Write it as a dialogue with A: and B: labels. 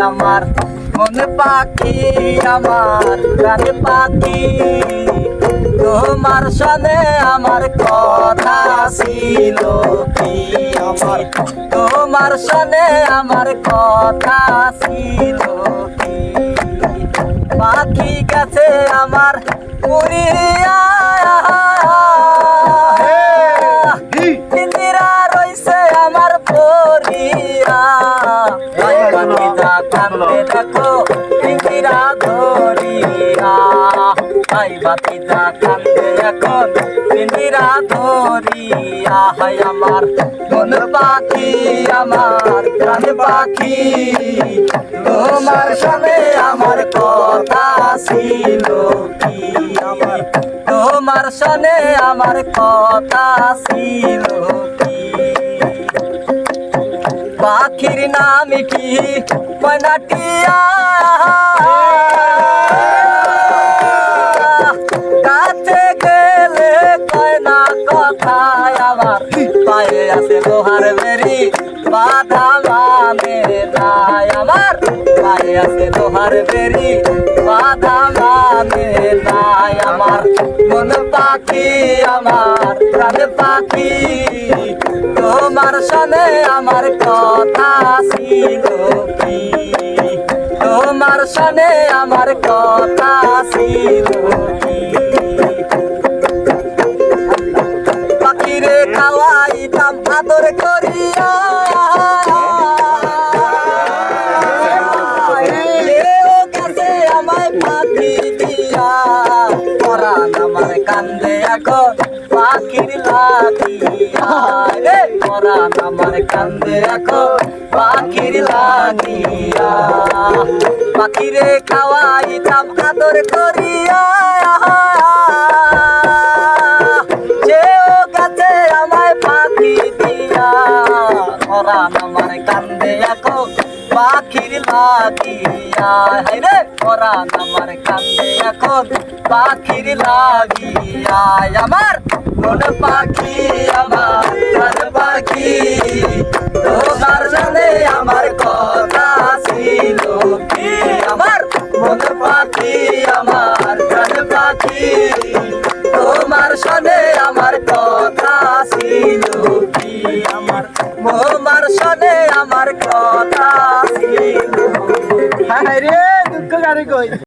A: আমার মন পাখি, আমার প্রাণ পাখি। তোমার সনে আমার কথা ছিল কি আমার? তোমার সনে আমার কথা ছিল কি? পাখি গেছে আমার উড়িয়া বাতিজা কান্দে এখন ইন্দিরা ধরিয়া হাই আমার। মন পাখি আমার প্রাণ পাখি, তোমার সামনে আমার কথা ছিল কি আমার? তোমার সনে আমার কথা ছিল কি? পাখির নাম কি? মনাটিয়া না কথা আমার পায়ে আছে লোহার বেরি বাধা মানে নাই মানে নাই আমার। মন পাখি আমার, প্রাণ পাখি, তোমার সনে আমার কথা ছিল কি? তোমার সনে আমার কথা আদর করিয়া। আমায় পাখি দিয়া। পরান আমার কান্দে এখন পাখির লাগিয়া। রে আমার কান্দে এখন পাখির লাগিয়া। পাখিরে খাওয়াইতাম আদর করিয়া। পরান আমার কান্দে এখন। পাখির লাগিয়া হে রে পরান আমার কান্দে এখন। পাখির লাগিয়া আমার। কোন পাখি আমার প্রাণ পাখি আমার কথা ছিল
B: হায় রে দুঃখ কারে কই?